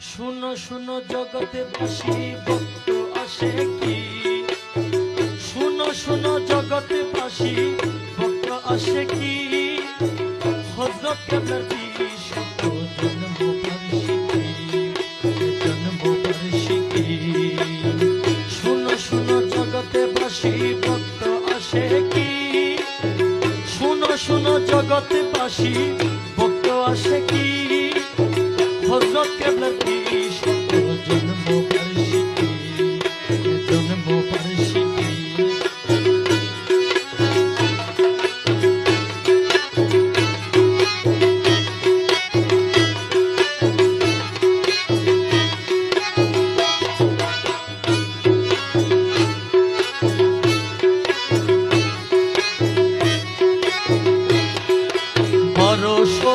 শুনো শুনো, জগতে বাসি ভক্ত আসে কি? শুনো শুনো, জগতে বাসি ভক্ত আসে কি? জগতে বাসি ভক্ত আসে কি? হজরত কেবলার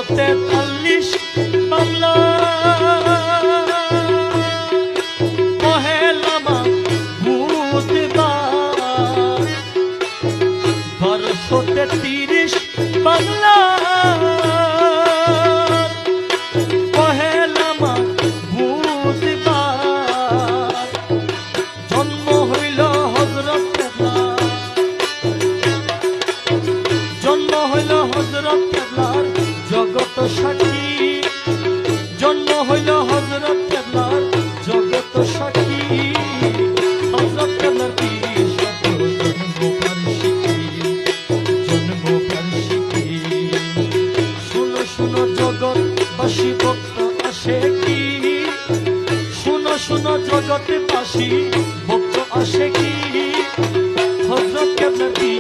তেতাল্লিশ বাংলা পহেলামা বুধবার বারোশো তেত্রিশ বাংলা হজরত কেবলার জগত সাক্ষী। হজরত কেবলার কি শত জন্ম বার্ষিকী জন্ম বার্ষিকী শুনো শুনো, জগৎ বাসী ভক্ত আসে কি? শুনো শুনো জগতে বাসী ভক্ত আসে কি? হজরত কেবলার কি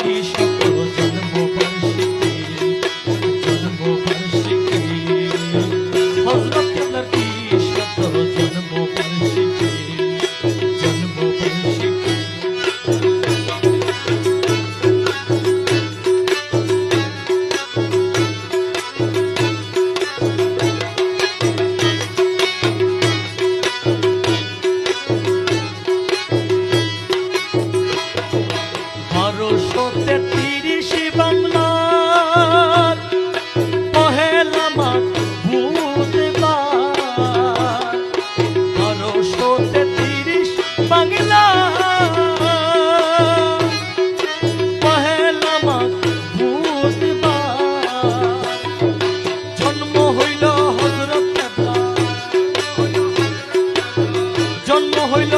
বারোশো তেত্রিশ বাংলার পহেলা মাঘ বুধবার। বারোশো তেত্রিশ বাংলার পহেলা মাঘ বুধবার। জন্ম হইল হজরত জন্ম হইল